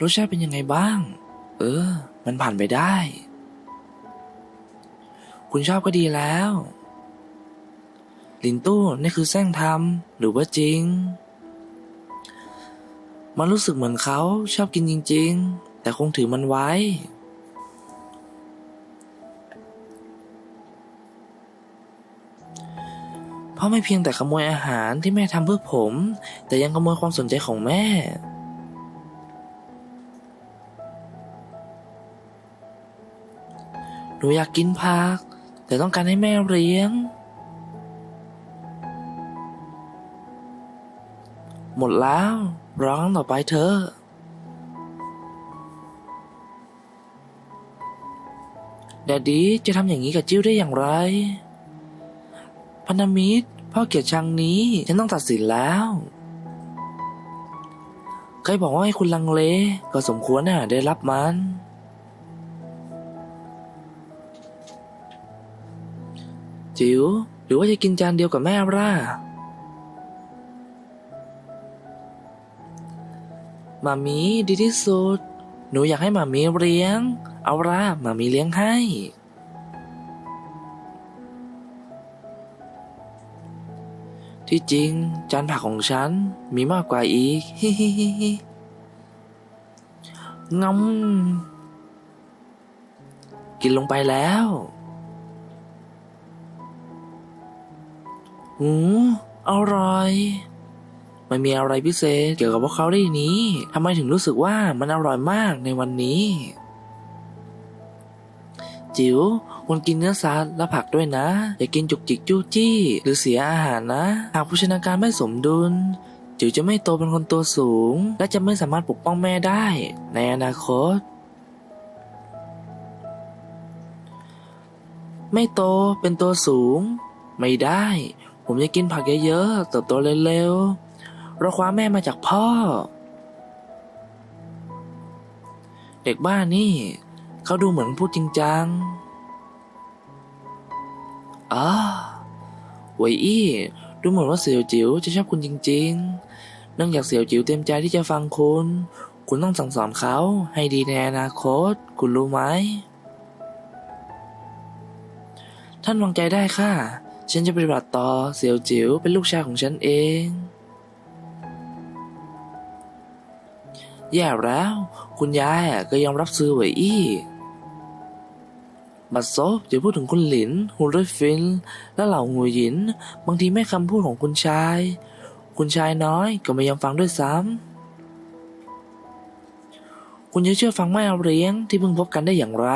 รสชาติเป็นยังไงบ้าง เออ มันผ่านไปได้ คุณชอบก็ดีแล้ว ลินตู้นี่คือแซงทำหรือว่าจริง มันรู้สึกเหมือนเขาชอบกินจริง ๆ แต่คงถือมันไว้ เพราะไม่เพียงแต่ขโมยอาหารที่แม่ทำเพื่อผม แต่ยังขโมยความสนใจของแม่ หนูอยากกินผัก แต่ต้องการให้แม่เลี้ยง หมดแล้วร้องต่อไปเถอะแดดดี้จะทำอย่างนี้กับจิ้วได้อย่างไร พันธมิตรพ่อเกียดชังนี้ ฉันต้องตัดสินแล้วใครบอกว่าให้คุณลังเล ก็สมควรน่ะได้รับมัน จิ๋วหรือว่าจะกินจานเดียวกับแม่ร่ามามีดีที่สุด หนูอยากให้มามีเลี้ยง เอาร่ามามีเลี้ยงให้ ที่จริง จานผักของฉันมีมากกว่าอีกฮิฮิฮิฮิงำกินลงไปแล้ว หูอร่อย มันมีอะไรพิเศษเกี่ยวกับพวกเขาได้นี้ทำไมถึงรู้สึกว่ามันอร่อยมากในวันนี้ จิ๋วควรกินเนื้อสัตว์และผักด้วยนะ อย่ากินจุกจิกจู้จี้ หรือเสียอาหารนะ หากโภชนาการไม่สมดุล จิ๋วจะไม่โตเป็นคนตัวสูง และจะไม่สามารถปกป้องแม่ได้ ในอนาคตไม่โตเป็นตัวสูง ไม่ได้ ผมจะกินผักเยอะๆ เติบโตเร็วๆ เราคว้าแม่มาจากพ่อ เด็กบ้านนี่ เขาดูเหมือนพูดจริงจังอ๋อเหวยอี้ ดูเหมือนว่าเสี่ยวจิ๋วจะชอบคุณจริงๆ เนื่องจากเสี่ยวจิ๋วเต็มใจที่จะฟังคุณ คุณต้องสั่งสอนเขาให้ดีในอนาคต คุณรู้ไหม ท่านวางใจได้ค่ะ ฉันจะปฏิบัติต่อเสี่ยวจิ๋วเป็นลูกชายของฉันเอง แย่แล้ว คุณยายก็ยอมรับซื้อเหวยอี้บัดซบจะพูดถึงคุณหลินฮูเรยฟิน และเหล่าหูหยิน บางทีแม่คำพูดของคุณชาย คุณชายน้อยก็ไม่ยอมฟังด้วยซ้ำ คุณจะเชื่อฟังแม่อาเลี้ยงที่เพิ่งพบกันได้อย่างไร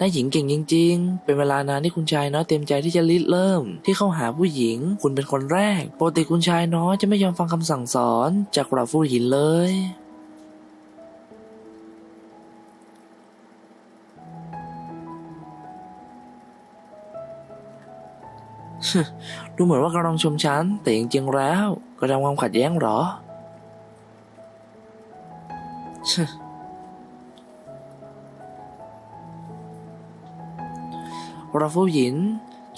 นายหญิงเก่งจริง ๆ เป็นเวลานานที่คุณชายน้อยเต็มใจที่จะริเริ่ม ที่เข้าหาผู้หญิง คุณเป็นคนแรกปกติคุณชายน้อยจะไม่ยอมฟังคำสั่งสอน จากเราผู้หญิงเลย ดูเหมือนว่ากำลังชมฉัน แต่จริงๆแล้วกำลังความขัดแย้งหรอ เราผู้หญิง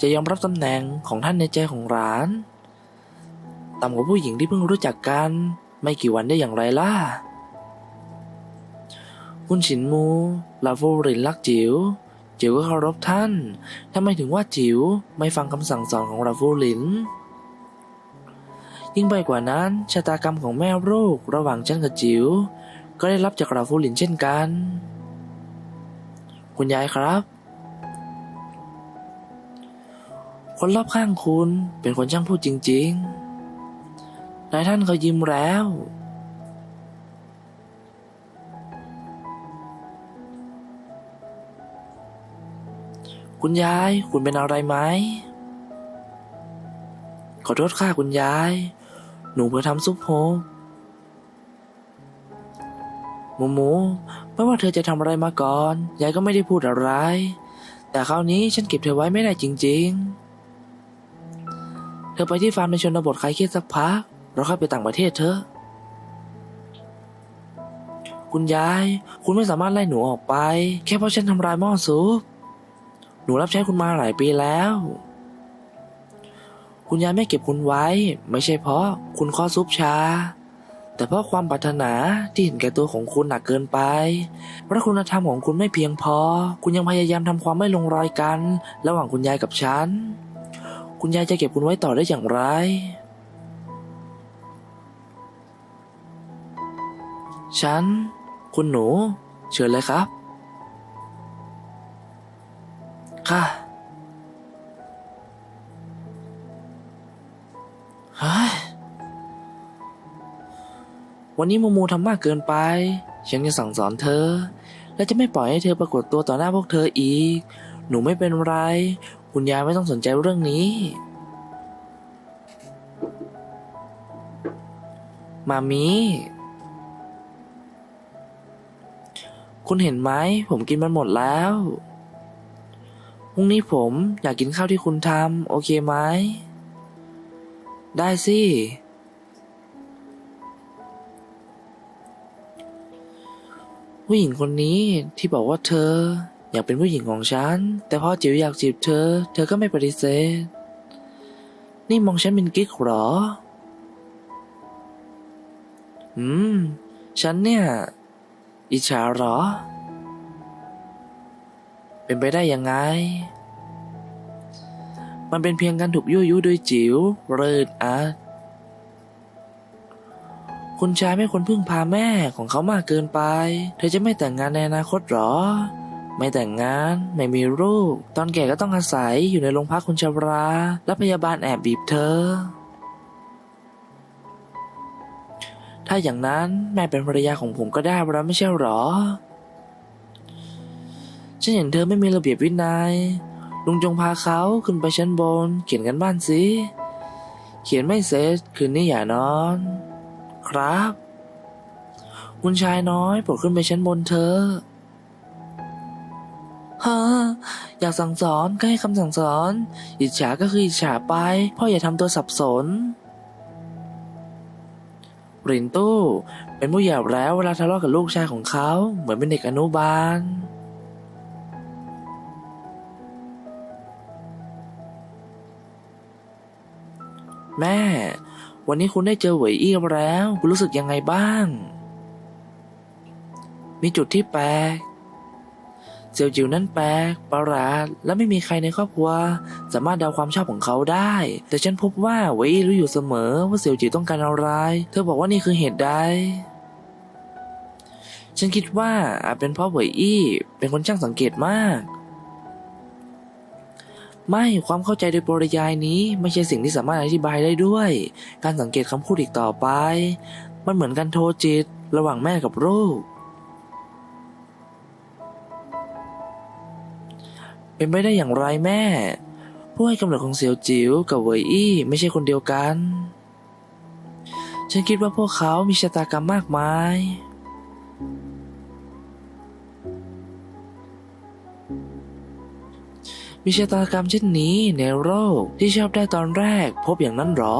จะยอมรับตำแหน่งของท่านในใจของหลาน ต่ำกว่าผู้หญิงที่เพิ่งรู้จักกัน ไม่กี่วันได้อย่างไรล่ะ คุณฉินมูลาฟูรินรักจิว๋ว จิ๋วก็เคารพท่านทำไมถึงว่าจิ๋วไม่ฟังคำสั่งสอนของลาฟูริน ยิ่งไปกว่านั้นชะตากรรมของแม่ลูกระหว่างฉันกับจิ๋วก็ได้รับจากลาฟูรินเช่นกัน คุณยายครับ คนรอบข้างคุณเป็นคนช่างพูดจริง ๆ นายท่านเขายิ้มแล้ว คุณยาย คุณเป็นอะไรไหม ขอโทษค่ะคุณยาย หนูเพื่อทำซุปโฮกหมูหมูไม่ว่าเธอจะทำอะไรมาก่อน ยายก็ไม่ได้พูดอะไร แต่คราวนี้ฉันเก็บเธอไว้ไม่ได้จริง ๆ ธอไปที่ฟาร์มในชนบทคลายเครียดสักพักเราค่อยไปต่างประเทศเถอะ คุณยาย คุณไม่สามารถไล่หนูออกไป แค่เพราะฉันทำลายหม้อซุป หนูรับใช้คุณมาหลายปีแล้ว คุณยายไม่เก็บคุณไว้ ไม่ใช่เพราะคุณข้อซุปชา แต่เพราะความปรารถนาที่เห็นแก่ตัวของคุณหนักเกินไป เพราะคุณธรรมของคุณไม่เพียงพอ คุณยังพยายามทำความไม่ลงรอยกัน ระหว่างคุณยายกับฉัน คุณยายจะเก็บคุณไว้ต่อได้อย่างไรฉัน คุณหนู เชิญเลยครับ ค่ะฮ้ยวันนี้มูมูทำมากเกินไป ฉันจะสั่งสอนเธอ และจะไม่ปล่อยให้เธอปรากฏตัวต่อหน้าพวกเธออีก หนูไม่เป็นไร คุณยายไม่ต้องสนใจเรื่องนี้ มามีคุณเห็นไหมผมกินมันหมดแล้วพรุ่งนี้ผมอยากกินข้าวที่คุณทำโอเคไหม ได้สิ ผู้หญิงคนนี้ที่บอกว่าเธอ อยากเป็นผู้หญิงของฉัน แต่พอจิ๋วอยากจีบเธอ เธอก็ไม่ปฏิเสธ นี่มองฉันเป็นกิ๊กเหรอ อืม ฉันเนี่ย อิจฉาเหรอ เป็นไปได้ยังไง มันเป็นเพียงการถูกยั่วยุโดยจิ๋วเริดอาร์ตคุณชายไม่ควรพึ่งพาแม่ของเขามากเกินไป เธอจะไม่แต่งงานในอนาคตหรอ ไม่แต่งงาน ไม่มีลูก ตอนแก่ก็ต้องอาศัยอยู่ในโรงพักคนชรา และพยาบาลแอบบีบเธอ ถ้าอย่างนั้นแม่เป็นภรรยาของผมก็ได้แล้วไม่ใช่หรอ ฉันเห็นเธอไม่มีระเบียบวินัย ลุงจงพาเขาขึ้นไปชั้นบน เขียนกันบ้านสิ เขียนไม่เสร็จคืนนี้อย่านอน ครับ คุณชายน้อยโปรดขึ้นไปชั้นบนเธอ ฮะอยากสั่งสอนก็ให้คำสั่งสอน อิจฉาก็คืออิจฉาไป พ่ออย่าทำตัวสับสนรินตู้ เป็นผู้หยาบแล้วเวลาทะเลาะกับลูกชายของเขา เหมือนเป็นเด็กอนุบาลแม่ วันนี้คุณได้เจอเหวยอี้แล้ว คุณรู้สึกยังไงบ้าง มีจุดที่แปลก เซียวจิวนั้นแปลกประหลาดและไม่มีใครในครอบครัว สามารถเดาความชอบของเขาได้ แต่ฉันพบว่าเวยอี้รู้อยู่เสมอว่าเซียวจิวต้องการอะไรเธอบอกว่านี่คือเหตุใดฉันคิดว่าอาจเป็นเพราะเวยอี้เป็นคนช่างสังเกตมาก ไม่ความเข้าใจโดยปริยายนี้ไม่ใช่สิ่งที่สามารถอธิบายได้ด้วย การสังเกตคำพูดอีกต่อไป มันเหมือนการโทรจิต ระหว่างแม่กับลูก เป็นไปได้อย่างไรแม่ ผู้ให้กำเนิดของเสี่ยวจิ๋วกับเหวยอี้ไม่ใช่คนเดียวกัน ฉันคิดว่าพวกเขามีชะตากรรมมากมาย มีชะตากรรมเช่นนี้ในโลกที่ชอบได้ตอนแรกพบอย่างนั้นหรอ